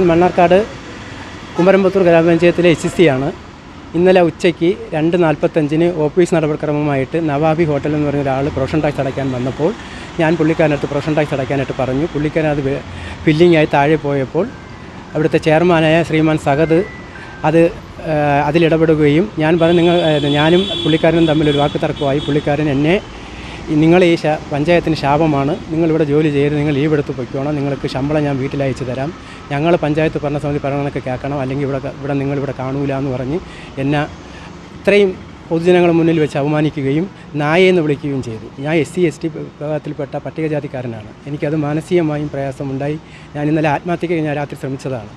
ഞാൻ മണ്ണാർക്കാട് കുമരമ്പത്തൂർ ഗ്രാമപഞ്ചായത്തിലെ H C ആണ്. ഇന്നലെ ഉച്ചയ്ക്ക് രണ്ട് നാൽപ്പത്തഞ്ചിന് ഓഫീസ് നടപടിക്രമമായിട്ട് നവാബി ഹോട്ടൽ എന്ന് പറഞ്ഞ ഒരാൾ പ്രൊഫഷൻ ടാക്സ് അടയ്ക്കാൻ വന്നപ്പോൾ ഞാൻ പുള്ളിക്കാരനടുത്ത് പ്രൊഫഷൻ ടാക്സ് അടയ്ക്കാനായിട്ട് പറഞ്ഞു. പുള്ളിക്കാരൻ അത് ഫില്ലിംഗ് ആയി താഴെ പോയപ്പോൾ അവിടുത്തെ ചെയർമാനായ ശ്രീമാൻ സഹദ് അത് അതിലിടപെടുകയും ഞാൻ പറഞ്ഞു നിങ്ങൾ ഞാനും പുള്ളിക്കാരനും തമ്മിൽ ഒരു വാക്ക് തർക്കമായി പുള്ളിക്കാരൻ എന്നെ നിങ്ങൾ ഈ പഞ്ചായത്തിന് ശാപമാണ്. നിങ്ങളിവിടെ ജോലി ചെയ്ത് നിങ്ങൾ ലീവ് എടുത്ത് പൊയ്ക്കോണം. നിങ്ങൾക്ക് ശമ്പളം ഞാൻ വീട്ടിൽ അയച്ചു തരാം. ഞങ്ങൾ പഞ്ചായത്ത് ഭരണസമിതി പറയണക്ക് കേൾക്കണം. അല്ലെങ്കിൽ ഇവിടെ ഇവിടെ നിങ്ങളിവിടെ കാണൂല എന്ന് പറഞ്ഞ് എന്നെ ഇത്രയും പൊതുജനങ്ങളുടെ മുന്നിൽ വെച്ച് അപമാനിക്കുകയും നായെന്ന് വിളിക്കുകയും ചെയ്തു. ഞാൻ എസ് സി എസ് ടി വിഭാഗത്തിൽപ്പെട്ട പട്ടികജാതിക്കാരനാണ്. എനിക്കത് മാനസികമായും പ്രയാസമുണ്ടായി. ഞാൻ ഇന്നലെ ആത്മഹത്യയ്ക്ക് ഞാൻ രാത്രി ശ്രമിച്ചതാണ്.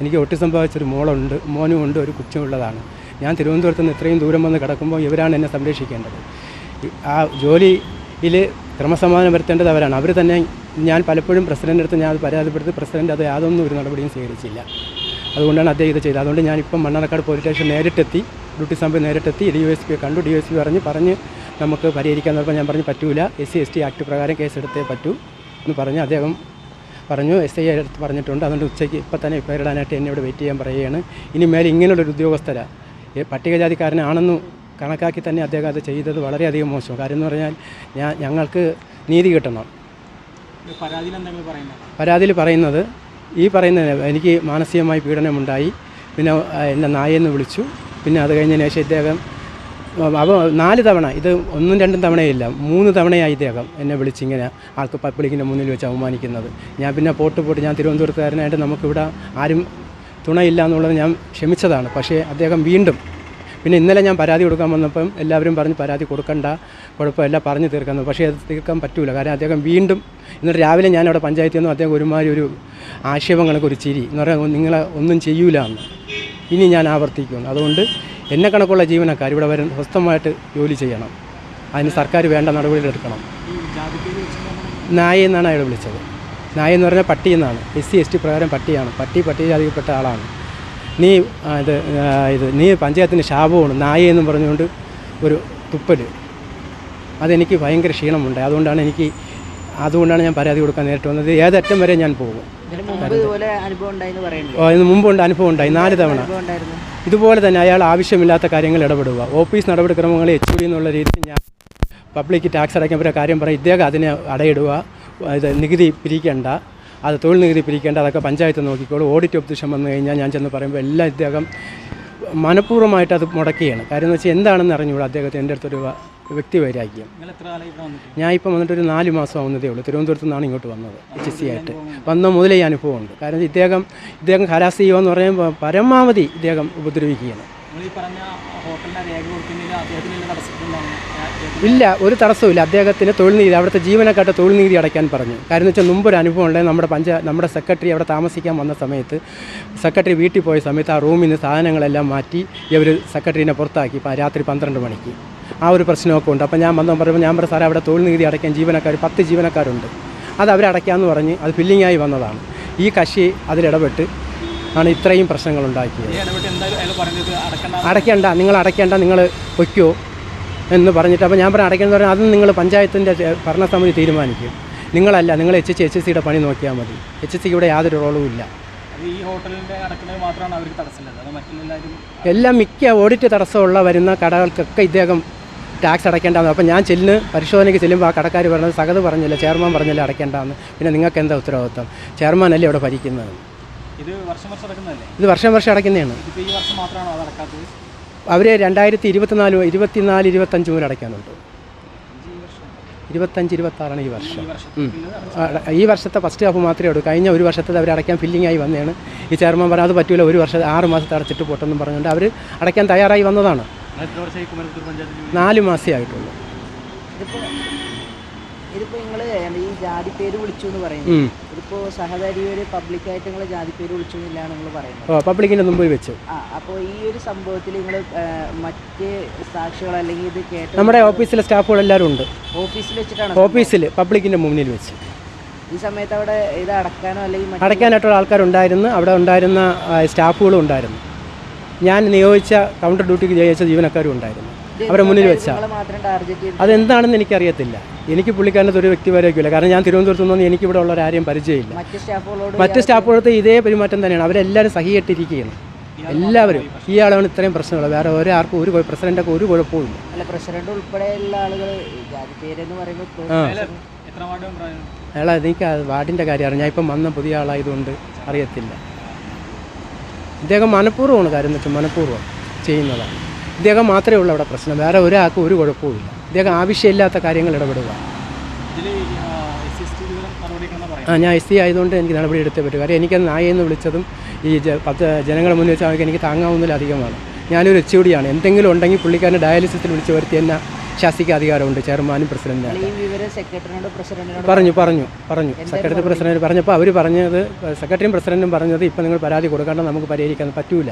എനിക്ക് ഒട്ടി ബാധിച്ചൊരു മോളുണ്ട് മോനുമുണ്ട് ഒരു കുറ്റമുള്ളതാണ് ഞാൻ തിരുവനന്തപുരത്ത് നിന്ന് ഇത്രയും ദൂരം വന്ന് കിടക്കുമ്പോൾ ഇവരാണ് എന്നെ സംരക്ഷിക്കേണ്ടത്. ആ ജോലിയിൽ ക്രമസമാധാനം വരുത്തേണ്ടത് അവരാണ്. അവർ തന്നെ ഞാൻ പലപ്പോഴും പ്രസിഡന്റ് അടുത്ത് ഞാൻ അത് പരാതിപ്പെടുത്തി പ്രസിഡന്റ് അത് യാതൊന്നും ഒരു നടപടിയും സ്വീകരിച്ചില്ല. അതുകൊണ്ടാണ് അദ്ദേഹം ഇത് ചെയ്തത്. അതുകൊണ്ട് ഞാനിപ്പം മണ്ണാർക്കാട് പോലീസ് സ്റ്റേഷൻ നേരിട്ടെത്തി ഡ്യൂട്ടി സംഭവം നേരിട്ടെത്തി ഡി എസ് പിയെ കണ്ടു. ഡി എസ് പി പറഞ്ഞ് പറഞ്ഞ് നമുക്ക് പരിഹരിക്കാൻ പറഞ്ഞപ്പോൾ ഞാൻ പറഞ്ഞു പറ്റൂല. S C S T act പ്രകാരം കേസെടുത്തേ പറ്റൂ എന്ന് പറഞ്ഞ് അദ്ദേഹം പറഞ്ഞു. എസ് ഐ അടുത്ത് പറഞ്ഞിട്ടുണ്ട്. അതുകൊണ്ട് ഉച്ചയ്ക്ക് ഇപ്പം തന്നെ പേരിടാനായിട്ട് എന്നെ ഇവിടെ വെയിറ്റ് ചെയ്യാൻ പറയുകയാണ്. ഇനി മേലെ ഇങ്ങനെയുള്ളൊരു ഉദ്യോഗസ്ഥരാണ് പട്ടികജാതിക്കാരനാണെന്ന് കണക്കാക്കി തന്നെ അദ്ദേഹം അത് ചെയ്തത് വളരെയധികം മോശം കാര്യം എന്ന് പറഞ്ഞാൽ ഞാൻ ഞങ്ങൾക്ക് നീതി കിട്ടണം. പരാതിയിൽ പറയുന്നത് ഈ പറയുന്ന എനിക്ക് മാനസികമായി പീഡനമുണ്ടായി. പിന്നെ എന്റെ എന്നെ നായെന്ന് വിളിച്ചു. പിന്നെ അത് കഴിഞ്ഞതിന് ശേഷം ഇദ്ദേഹം അപ്പോൾ നാല് തവണ ഇത് ഒന്നും രണ്ടും തവണയില്ല മൂന്ന് തവണയായി ഇദ്ദേഹം എന്നെ വിളിച്ചിങ്ങനെ ആൾക്ക് പബ്ലിക്കിന്റെ മുന്നിൽ വെച്ച് അവമാനിക്കുന്നത്. ഞാൻ പിന്നെ പോട്ട് പോട്ട് ഞാൻ തിരുവനന്തപുരത്തുകാരനായിട്ട് നമുക്കിവിടെ ആരും തുണയില്ല എന്നുള്ളത് ഞാൻ ക്ഷമിച്ചതാണ്. പക്ഷേ അദ്ദേഹം വീണ്ടും പിന്നെ ഇന്നലെ ഞാൻ പരാതി കൊടുക്കാൻ വന്നപ്പം എല്ലാവരും പറഞ്ഞ് പരാതി കൊടുക്കണ്ട കുഴപ്പമില്ല പറഞ്ഞു തീർക്കുന്നു പക്ഷേ അത് തീർക്കാൻ പറ്റൂല. കാരണം അദ്ദേഹം വീണ്ടും ഇന്നലെ രാവിലെ ഞാൻ അവിടെ പഞ്ചായത്തിൽ നിന്നും അദ്ദേഹം ഒരുമാതിരി ഒരു ആക്ഷേപം ഒരു ചിരി എന്ന് പറയാൻ നിങ്ങളെ ഒന്നും ചെയ്യൂല എന്ന്. ഇനി ഞാൻ ആവർത്തിക്കുന്നു. അതുകൊണ്ട് എന്നെ കണക്കുള്ള ജീവനക്കാർ ഇവിടെ വരും സ്വസ്ഥമായിട്ട് ജോലി ചെയ്യണം. അതിന് സർക്കാർ വേണ്ട വെച്ചിട്ടുണ്ടെങ്കിൽ നായ എന്നാണ് അയാൾ വിളിച്ചത്. നായ എന്ന് പറഞ്ഞാൽ പട്ടി എന്നാണ്. എസ് സി എസ് ടി പ്രകാരം പട്ടിയാണ്. പട്ടി പട്ടികജാതിയിൽപ്പെട്ട ആളാണ്. നീ ഇത് ഇത് നീ പഞ്ചായത്തിന് ശാപമാണ് നായെന്നും പറഞ്ഞുകൊണ്ട് ഒരു തുപ്പൽ അതെനിക്ക് ഭയങ്കര ക്ഷീണമുണ്ട്. അതുകൊണ്ടാണ് എനിക്ക് അതുകൊണ്ടാണ് ഞാൻ പരാതി കൊടുക്കാൻ നേരിട്ട് വന്നത്. ഏതറ്റം വരെ ഞാൻ പോകും. ഇതിന് മുമ്പുണ്ട് അനുഭവം ഉണ്ടായി. നാല് തവണ. ഇതുപോലെ തന്നെ അയാൾ ആവശ്യമില്ലാത്ത കാര്യങ്ങൾ ഇടപെടുക. ഓഫീസ് നടപടിക്രമങ്ങൾ എച്ച് ഡി എന്നുള്ള രീതിയിൽ ഞാൻ പബ്ലിക് ടാക്സ് അടയ്ക്കാൻ പറ്റിയ കാര്യം പറയും ഇദ്ദേഹം അതിനെ അടയിടുക. ഇത് നികുതി പിരിക്കേണ്ട. അത് തൊഴിൽ നികുതി പിരിക്കേണ്ട അതൊക്കെ പഞ്ചായത്ത് നോക്കിക്കോളൂ. ഓഡിറ്റ് ഒബ്ജക്ഷൻ വന്നു കഴിഞ്ഞാൽ ഞാൻ ചെന്ന് പറയുമ്പോൾ എല്ലാം ഇദ്ദേഹം മനഃപൂർവമായിട്ട് അത് മുടക്കുകയാണ്. കാര്യം എന്ന് വെച്ചാൽ എന്താണെന്ന് അറിഞ്ഞുകൂടാ അദ്ദേഹത്തെ എന്റെ അടുത്തൊരു വ്യക്തി വൈരാഗ്യം. ഞാൻ ഇപ്പം വന്നിട്ട് ഒരു നാല് മാസം ആവുന്നതേ ഉള്ളൂ. തിരുവനന്തപുരത്ത് നിന്നാണ് ഇങ്ങോട്ട് വന്നത് എച്ച് സി ആയിട്ട്. വന്ന മുതലേ ഈ അനുഭവമുണ്ട് കാരണം ഇദ്ദേഹം ഇദ്ദേഹം ഹരാസ് ചെയ്യുക എന്ന് പറയുമ്പോൾ പരമാവധി ഇദ്ദേഹം ഉപദ്രവിക്കുകയാണ്. ഈ പറഞ്ഞ രേഖ കൊടുക്കുന്നതിൽ തടസ്സമുണ്ടാകും ഇല്ല ഒരു തടസ്സമില്ല അദ്ദേഹത്തിന് തൊഴിൽ നീതി അവിടുത്തെ ജീവനക്കാരുടെ തൊഴിൽ നീതി അടയ്ക്കാൻ പറഞ്ഞു. കാരണം വെച്ചാൽ മുമ്പ് ഒരു അനുഭവം ഉണ്ടായി. നമ്മുടെ പഞ്ചായ നമ്മുടെ സെക്രട്ടറി അവിടെ താമസിക്കാൻ വന്ന സമയത്ത് സെക്രട്ടറി വീട്ടിൽ പോയ സമയത്ത് ആ റൂമിൽ നിന്ന് സാധനങ്ങളെല്ലാം മാറ്റി ഇവർ സെക്രട്ടറിനെ പുറത്താക്കി രാത്രി പന്ത്രണ്ട് മണിക്ക്. ആ ഒരു പ്രശ്നമൊക്കെ ഉണ്ട്. അപ്പോൾ ഞാൻ വന്നു പറയുമ്പോൾ ഞാൻ പറഞ്ഞു സാറേ അവിടെ തൊഴിൽ നികുതി അടയ്ക്കാൻ ജീവനക്കാർ പത്ത് ജീവനക്കാരുണ്ട്. അത് അവരടയ്ക്കാമെന്ന് പറഞ്ഞ് അത് ഫില്ലിങ്ങായി വന്നതാണ്. ഈ കക്ഷി അതിലിടപെട്ട് ആണ് ഇത്രയും പ്രശ്നങ്ങൾ ഉണ്ടാക്കിയത്. അടയ്ക്കേണ്ട. നിങ്ങൾ അടയ്ക്കേണ്ട നിങ്ങൾ പൊയ്ക്കോ എന്ന് പറഞ്ഞിട്ട് അപ്പോൾ ഞാൻ പറഞ്ഞ അടയ്ക്കണമെന്ന് പറഞ്ഞാൽ അത് നിങ്ങൾ പഞ്ചായത്തിന്റെ ഭരണസമിതി തീരുമാനിക്കും. നിങ്ങളല്ല നിങ്ങൾ എച്ച് എച്ച് എച്ച് സിയുടെ പണി നോക്കിയാൽ മതി. എച്ച് സിക്ക് ഇവിടെ യാതൊരു റോളും ഇല്ല. ഈ ഹോട്ടലിന്റെ അടക്കുന്നത് മാത്രമാണ് അവർക്ക് എല്ലാം മിക്ക ഓഡിറ്റ് തടസ്സമുള്ള വരുന്ന കടകൾക്കൊക്കെ ഇദ്ദേഹം ടാക്സ് അടയ്ക്കേണ്ടതെന്ന് അപ്പോൾ ഞാൻ ചെല്ലുന്ന പരിശോധനയ്ക്ക് ചെല്ലുമ്പോൾ ആ കടക്കാർ പറഞ്ഞത് സകത് പറഞ്ഞില്ല ചെയർമാൻ പറഞ്ഞില്ല അടയ്ക്കേണ്ടതെന്ന് പിന്നെ നിങ്ങൾക്ക് എന്താ ഉത്തരവാദിത്വം? ചെയർമാൻ അല്ലേ ഇവിടെ ഭരിക്കുന്നത്? ഇത് വർഷം വർഷം അടക്കുന്നതല്ലേ ഇത് വർഷം വർഷം അടയ്ക്കുന്നതാണ്. ഈ വർഷം മാത്രമാണോ അത് അടക്കാത്തത് അവർ രണ്ടായിരത്തി ഇരുപത്തിനാല് ഇരുപത്തിനാല് ഇരുപത്തഞ്ച് മുതൽ അടയ്ക്കാനുണ്ട്. ഇരുപത്തഞ്ച് ഇരുപത്താറാണ് ഈ വർഷം. ഈ വർഷം ഈ വർഷത്തെ ഫസ്റ്റ് ഹാഫ് മാത്രമേ ഉള്ളൂ. കഴിഞ്ഞ ഒരു വർഷത്തെ അവർ അടയ്ക്കാൻ ഫില്ലിംഗ് ആയി വന്നതാണ്. ഈ ചെയർമാൻ പറഞ്ഞാൽ അത് പറ്റൂല ഒരു വർഷം ആറ് മാസത്തെ അടച്ചിട്ട് പോട്ടെന്നും പറഞ്ഞുകൊണ്ട് അവർ അടയ്ക്കാൻ തയ്യാറായി വന്നതാണ്. നാല് മാസമേ ആയിട്ടുള്ളൂ. ഇതിപ്പോ നിങ്ങൾ ഈ ജാതി പേര് വിളിച്ചു എന്ന് പറയുന്നത്. ഇതിപ്പോ സഹകരിയൊരു പബ്ലിക്കായിട്ട് നിങ്ങൾ ജാതി പേര് വിളിച്ചു എന്നില്ലാണ് നിങ്ങൾ പറയുന്നത് മുമ്പിൽ വെച്ച്. ആ അപ്പോൾ ഈ ഒരു സംഭവത്തിൽ നിങ്ങൾ മറ്റ് സാക്ഷികൾ അല്ലെങ്കിൽ ഇത് കേട്ട നമ്മുടെ ഓഫീസിലെ സ്റ്റാഫുകൾ എല്ലാവരും ഉണ്ട്. ഓഫീസിൽ വെച്ചിട്ടാണ് ഓഫീസിൽ പബ്ലിക്കിന്റെ മുന്നിൽ വെച്ച്. ഈ സമയത്ത് അവിടെ ഇത് അടക്കാനോ അല്ലെങ്കിൽ അടക്കാനായിട്ടുള്ള ആൾക്കാരുണ്ടായിരുന്നു. അവിടെ ഉണ്ടായിരുന്ന സ്റ്റാഫുകളും ഉണ്ടായിരുന്നു. ഞാൻ നിയോഗിച്ച കൗണ്ടർ ഡ്യൂട്ടിക്ക് ജയിച്ച ജീവനക്കാരും ഉണ്ടായിരുന്നു. അവരെ മുന്നിൽ വെച്ചാൽ അതെന്താണെന്ന് എനിക്കറിയത്തില്ല. എനിക്ക് പുള്ളിക്കാരന്റെ ഒരു വ്യക്തി വരയ്ക്കില്ല കാരണം ഞാൻ തിരുവനന്തപുരത്ത് നിന്നൊന്നും എനിക്ക് ഇവിടെ ഉള്ള ആരെയും പരിചയമില്ല. മറ്റ് സ്റ്റാഫുകളോട് ഇതേ പെരുമാറ്റം തന്നെയാണ്. അവരെല്ലാവരും സഹിയിട്ടിരിക്കുകയാണ് എല്ലാവരും. ഈ ആളാണ് ഇത്രയും പ്രശ്നങ്ങൾ വേറെ ഒരാൾക്കും ഒരു പ്രസിഡന്റ് പ്രസിഡന്റൊക്കെ ഒരു കുഴപ്പവും ഇല്ല അല്ല പ്രസിഡന്റ് ഉൾപ്പെടെയുള്ള ആളുകൾ അയാൾ എനിക്ക് ആ. വാർഡിന്റെ കാര്യം ഞാൻ ഇപ്പം വന്ന പുതിയ ആളായതുകൊണ്ട് അറിയത്തില്ല. ഇദ്ദേഹം മനഃപൂർവമാണ് കാര്യം എന്ന് വെച്ചാൽ മനഃപൂർവം ചെയ്യുന്നതാണ്. ഇദ്ദേഹം മാത്രമേ ഉള്ളൂ അവിടെ പ്രശ്നം. വേറെ ഒരാൾക്കും ഒരു കുഴപ്പവും ഇദ്ദേഹം ആവശ്യമില്ലാത്ത കാര്യങ്ങൾ ഇടപെടുക. ആ ഞാൻ എസ് സി ആയതുകൊണ്ട് എനിക്ക് നടപടി എടുത്തേ പറ്റൂ. കാര്യം എനിക്കത് നായെന്ന് വിളിച്ചതും ഈ പത്ത് ജനങ്ങളെ മുന്നിൽ വെച്ചാൽ എനിക്ക് താങ്ങാവുന്നതിലധികമാണ് ഞാനൊരു എച്ച് ഒടിയാണ് എന്തെങ്കിലും ഉണ്ടെങ്കിൽ പുള്ളിക്കാരനെ ഡയാലിസിസിൽ വിളിച്ച് വരുത്തി എന്നെ ശാസിക്ക അധികാരമുണ്ട്. ചെയർമാനും പ്രസിഡന്റിനും ഈ വിവരം സെക്രട്ടറിനോട് പ്രസിഡന്റിനോട് പറഞ്ഞു പറഞ്ഞു? പറഞ്ഞു സെക്രട്ടറി പ്രസിഡന്റ് പറഞ്ഞപ്പോൾ അവർ പറഞ്ഞത് സെക്രട്ടറിയും പ്രസിഡന്റും പറഞ്ഞത് ഇപ്പം നിങ്ങൾ പരാതി കൊടുക്കാണ്ട് നമുക്ക് പരിഹരിക്കാൻ പറ്റൂല.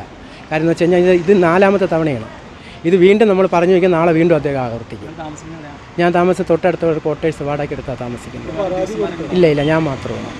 കാര്യം എന്ന് വെച്ച് കഴിഞ്ഞാൽ ഇത് നാലാമത്തെ തവണയാണ്. ഇത് വീണ്ടും നമ്മൾ പറഞ്ഞു വയ്ക്കാൻ നാളെ വീണ്ടും അദ്ദേഹം ആവർത്തിക്കും. ഞാൻ താമസം തൊട്ടടുത്ത ഒരു ക്വാർട്ടേഴ്സ് വാടകയ്ക്ക് എടുത്താണ് താമസിക്കുന്നത്. ഇല്ല ഇല്ല ഞാൻ മാത്രമാണ്.